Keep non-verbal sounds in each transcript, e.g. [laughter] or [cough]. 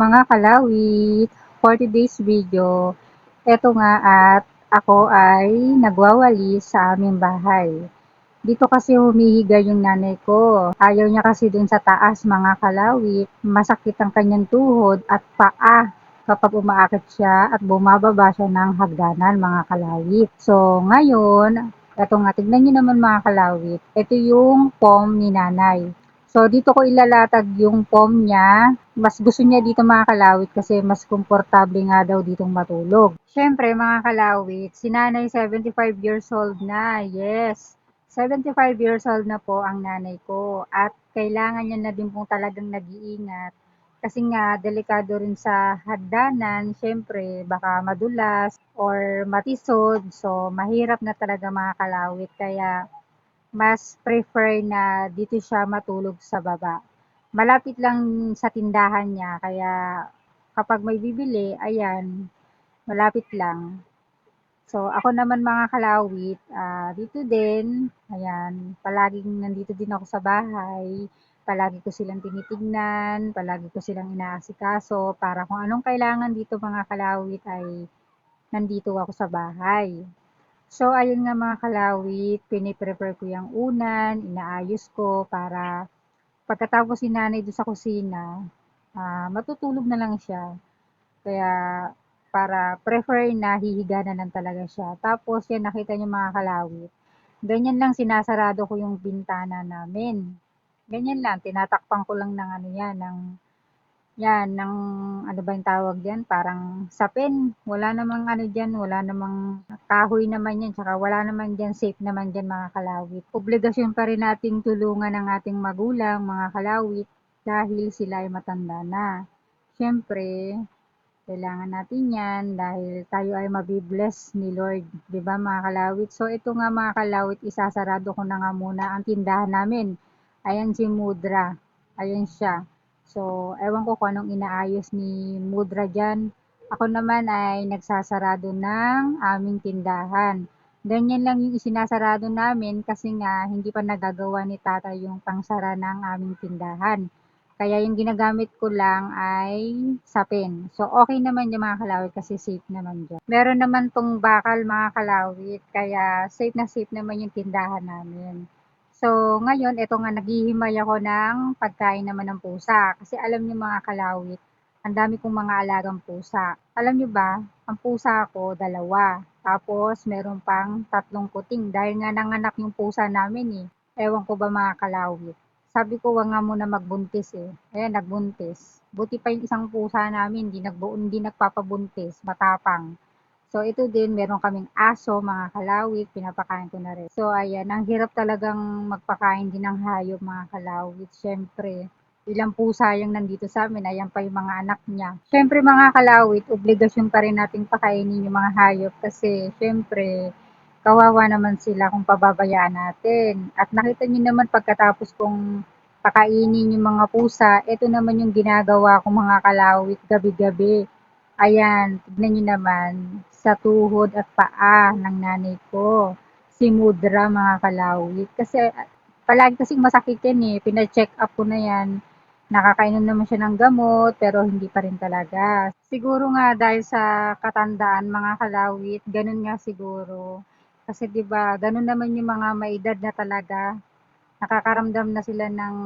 Mga kalawit, for today's video, eto nga at ako ay nagwawalis sa aming bahay. Dito kasi humihiga yung nanay ko. Ayaw niya kasi dun sa taas mga kalawit. Masakit ang kanyang tuhod at paa kapag umaakit siya at bumababa siya ng hagdanan mga kalawit. So ngayon, eto nga, tignan niyo naman mga kalawit. Ito yung pom ni nanay. So, dito ko ilalatag yung pom niya. Mas gusto niya dito mga kalawit kasi mas komportable nga daw ditong matulog. Siyempre mga kalawit, si nanay 75 years old na. Yes, 75 years old na po ang nanay ko. At kailangan niya na din pong talagang nag-iingat. Kasi nga, delikado rin sa hagdanan. Siyempre, baka madulas or matisod. So, mahirap na talaga mga kalawit. Kaya, mas prefer na dito siya matulog sa baba. Malapit lang sa tindahan niya, kaya kapag may bibili, ayan, malapit lang. So, ako naman mga kalawit, ah, dito din, ayan, palaging nandito din ako sa bahay, palagi ko silang tinitignan, palagi ko silang inaasikaso, para kung anong kailangan dito mga kalawit ay nandito ako sa bahay. So, ayun nga mga kalawit, piniprepare ko yung unan, inaayos ko para pagkatapos si nanay doon sa kusina, ah, matutulog na lang siya. Kaya, para prefer na hihiga na lang talaga siya. Tapos, yan, nakita niyo mga kalawit. Ganyan lang sinasarado ko yung bintana namin. Ganyan lang, tinatakpan ko lang ng ano yan, ng yan, ng ano ba yung tawag diyan, parang sapin. Wala namang ano diyan, wala namang kahoy naman yan, tsaka wala naman diyan, safe naman diyan mga kalawit. Obligasyon pa rin nating tulungan ang ating magulang, mga kalawit, dahil sila ay matanda na. Siyempre, kailangan natin yan dahil tayo ay mabibless ni Lord, di ba mga kalawit? So ito nga mga kalawit, isasarado ko na nga muna ang tindahan namin. Ayan si Mudra, ayan siya. So, ewan ko kung anong inaayos ni Mudra dyan. Ako naman ay nagsasarado ng aming tindahan. Ganyan lang yung isinasarado namin kasi nga hindi pa nagagawa ni tata yung pangsara ng aming tindahan. Kaya yung ginagamit ko lang ay sapin. So, okay naman yung mga kalawit kasi safe naman dyan. Meron naman tong bakal mga kalawit, kaya safe na safe naman yung tindahan namin. So, ngayon, ito nga, naghihimay ako ng pagkain naman ng pusa. Kasi alam niyo mga kalawit, ang dami kong mga alagang pusa. Alam niyo ba, ang pusa ko, dalawa. Tapos, meron pang tatlong kuting. Dahil nga nanganak yung pusa namin eh. Ewan ko ba mga kalawit. Sabi ko, wag nga muna magbuntis eh. Ayan, nagbuntis. Buti pa yung isang pusa namin, hindi, nagbu hindi nagpapabuntis, matapang. So, ito din, meron kaming aso, mga kalawit, pinapakain ko na rin. So, ayan, ang hirap talagang magpakain din ng hayop, mga kalawit. Siyempre, ilang pusa yung nandito sa amin, ayan pa yung mga anak niya. Siyempre, mga kalawit, obligasyon pa rin nating pakainin yung mga hayop kasi, siyempre, kawawa naman sila kung pababayaan natin. At nakita niyo naman pagkatapos kong pakainin yung mga pusa, ito naman yung ginagawa kong mga kalawit gabi-gabi. Ayan, tignan niyo naman sa tuhod at paa ng nanay ko. Si Mudra mga kalawit. Kasi palagi kasing masakit yan eh. Pina-check up ko na yan. Nakakainom naman siya ng gamot pero hindi pa rin talaga. Siguro nga dahil sa katandaan mga kalawit, ganun nga siguro. Kasi 'di ba, ganun naman yung mga may edad na talaga. Nakakaramdam na sila ng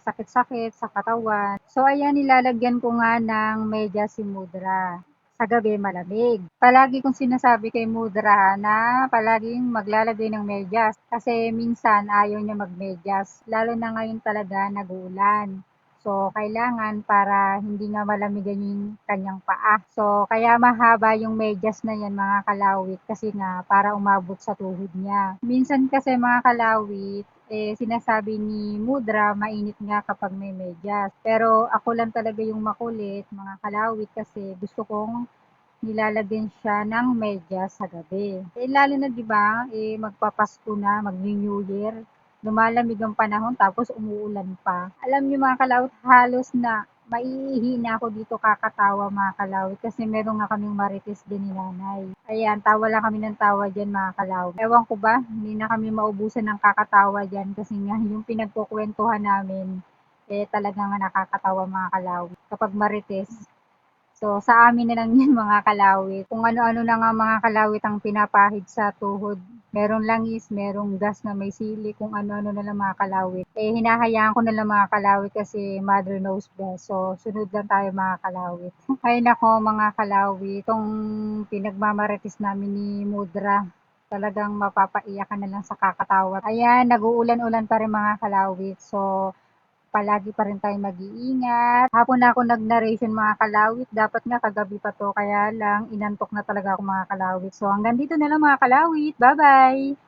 sakit-sakit sa katawan. So ayan, nilalagyan ko nga ng medyas si Mudra sa gabi malamig. Palagi kong sinasabi kay Mudra na palaging maglalagay ng medyas kasi minsan ayaw niya magmedyas. Lalo na ngayon talaga nag-uulan. So, kailangan para hindi nga malamigan yung kanyang paa. So, kaya mahaba yung medyas na yan mga kalawit kasi nga para umabot sa tuhod niya. Minsan kasi mga kalawit, eh, sinasabi ni Mudra, mainit nga kapag may medyas. Pero ako lang talaga yung makulit, mga kalawit, kasi gusto kong nilalagyan siya ng medyas sa gabi. Eh, lalo na 'di ba, eh magpapasko na, mag-New Year lumalamig ang panahon tapos umuulan pa. Alam niyo mga kalawit, halos na maiihi na ako dito kakatawa mga kalawit kasi meron nga kaming marites din ni nanay. Ayan, tawa lang kami ng tawa dyan mga kalawit. Ewan ko ba, hindi na kami maubusan ng kakatawa dyan kasi nga yung pinagkukwentuhan namin eh talaga nga nakakatawa mga kalawit. Kapag marites, So, sa amin na lang [laughs] yan mga kalawit. Kung ano-ano na nga mga kalawit ang pinapahid sa tuhod. Merong langis, merong gas na may sili, kung ano-ano na lang mga kalawit. Eh, hinahayaan ko na lang mga kalawit kasi mother knows best. So, sunod lang tayo mga kalawit. [laughs] Ay nako mga kalawit, itong pinagmamarites namin ni Mudra, talagang mapapaiyak ka na lang sa kakatawa. Ayan, nag-uulan-ulan pa rin mga kalawit. So, palagi pa rin tayo mag-iingat. Hapon na ako nag-narration mga kalawit. Dapat nga kagabi pa to. Kaya lang, inantok na talaga ako mga kalawit. So, hanggang dito na lang mga kalawit. Bye-bye!